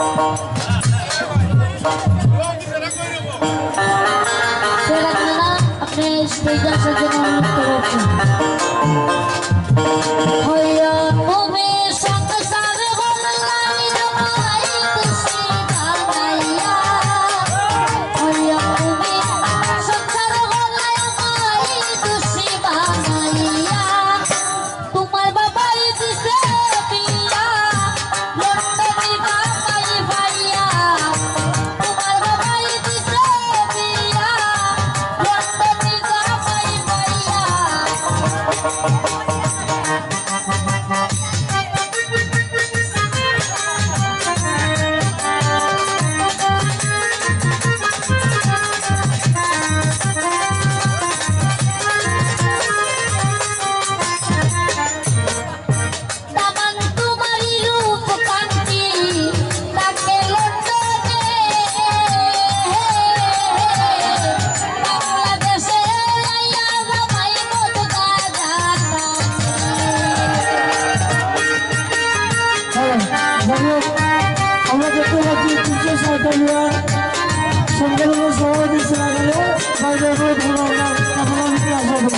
Whoa. তিনশো সাঁওতালিয়া সংগঠনের সভাপতি ছিলেন বাইরে আশা করব